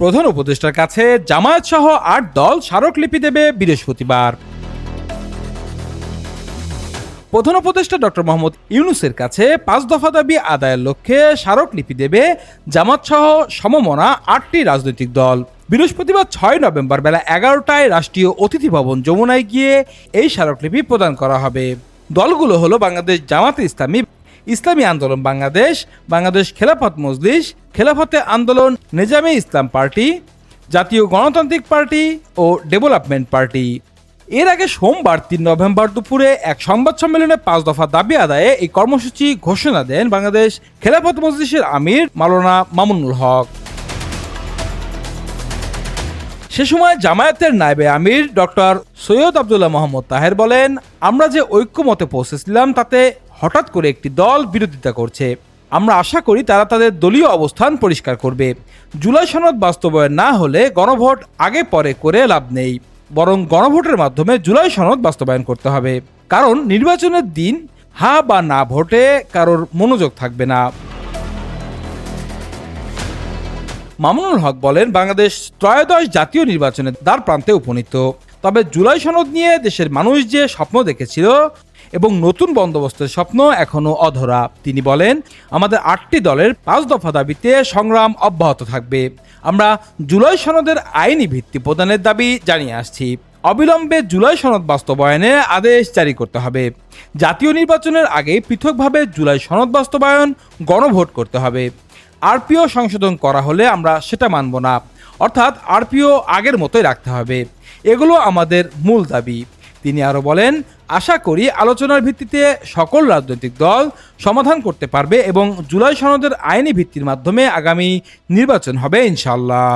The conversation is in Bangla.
প্রধান উপদেষ্টার কাছে জামায়াত সহ আট দল স্মারকলিপি দেবে বৃহস্পতিবার। প্রধান উপদেষ্টা ডক্টর মোহাম্মদ ইউনুসের কাছে পাঁচ দফা দাবি আদায়ের লক্ষ্যে স্মারকলিপি দেবে জামাত সহ সমমনা আটটি রাজনৈতিক দল। বৃহস্পতিবার ছয় নভেম্বর বেলা এগারোটায় রাষ্ট্রীয় অতিথি ভবন যমুনায় গিয়ে এই স্মারকলিপি প্রদান করা হবে। দলগুলো হলো বাংলাদেশ জামাতে ইসলামী ইসলামী আন্দোলন বাংলাদেশ বাংলাদেশ খেলাফত মজলিস, খেলাফতে আন্দোলন, নেজামে ইসলাম পার্টি, জাতীয় গণতান্ত্রিক পার্টি ও ডেভেলপমেন্ট পার্টি। এর আগে সোমবার, তিন নভেম্বর দুপুরে এক সংবাদ সম্মেলনে পাঁচ দফা দাবি আদায়ে এই কর্মসূচি ঘোষণা দেন বাংলাদেশ খেলাফত মজলিসের আমির মাওলানা মামুনুল হক। সে সময় জামায়াতের নায়েবে আমির ডক্টর সৈয়দ আবদুল্লাহ মোহাম্মদ তাহের বলেন, আমরা যে ঐক্যমতে পৌঁছেছিলাম তাতে হঠাৎ করে একটি দল বিরোধিতা করছে। আমরা আশা করি তারা তাদের দলীয় অবস্থান পরিষ্কার করবে। জুলাই সনদ বাস্তবায়ন না হলে গণভোট আগে পরে করে লাভ নেই। বরং গণভোটের মাধ্যমে জুলাই সনদ বাস্তবায়ন করতে হবে। কারণ নির্বাচনের দিন হা বা না ভোটে কারোর মনোযোগ থাকবে না। মামুনুল হক বলেন, বাংলাদেশ ত্রয়োদশ জাতীয় নির্বাচনের দ্বার প্রান্তে উপনীত। তবে জুলাই সনদ নিয়ে দেশের মানুষ যে স্বপ্ন দেখেছিল এবং নতুন বন্দোবস্তের স্বপ্ন এখনও অধরা। তিনি বলেন, আমাদের আটটি দলের পাঁচ দফা দাবিতে সংগ্রাম অব্যাহত থাকবে। আমরা জুলাই সনদের আইনি ভিত্তি প্রদানের দাবি জানিয়ে আসছি। অবিলম্বে জুলাই সনদ বাস্তবায়নে আদেশ জারি করতে হবে। জাতীয় নির্বাচনের আগে পৃথকভাবে জুলাই সনদ বাস্তবায়ন গণভোট করতে হবে। আরপিও সংশোধন করা হলে আমরা সেটা মানব না। অর্থাৎ আরপিও আগের মতোই রাখতে হবে। এগুলো আমাদের মূল দাবি। তিনি আরও বলেন, আশা করি আলোচনার ভিত্তিতে সকল রাজনৈতিক দল সমাধান করতে পারবে এবং জুলাই সনদের আইনি ভিত্তির মাধ্যমে আগামী নির্বাচন হবে ইনশাল্লাহ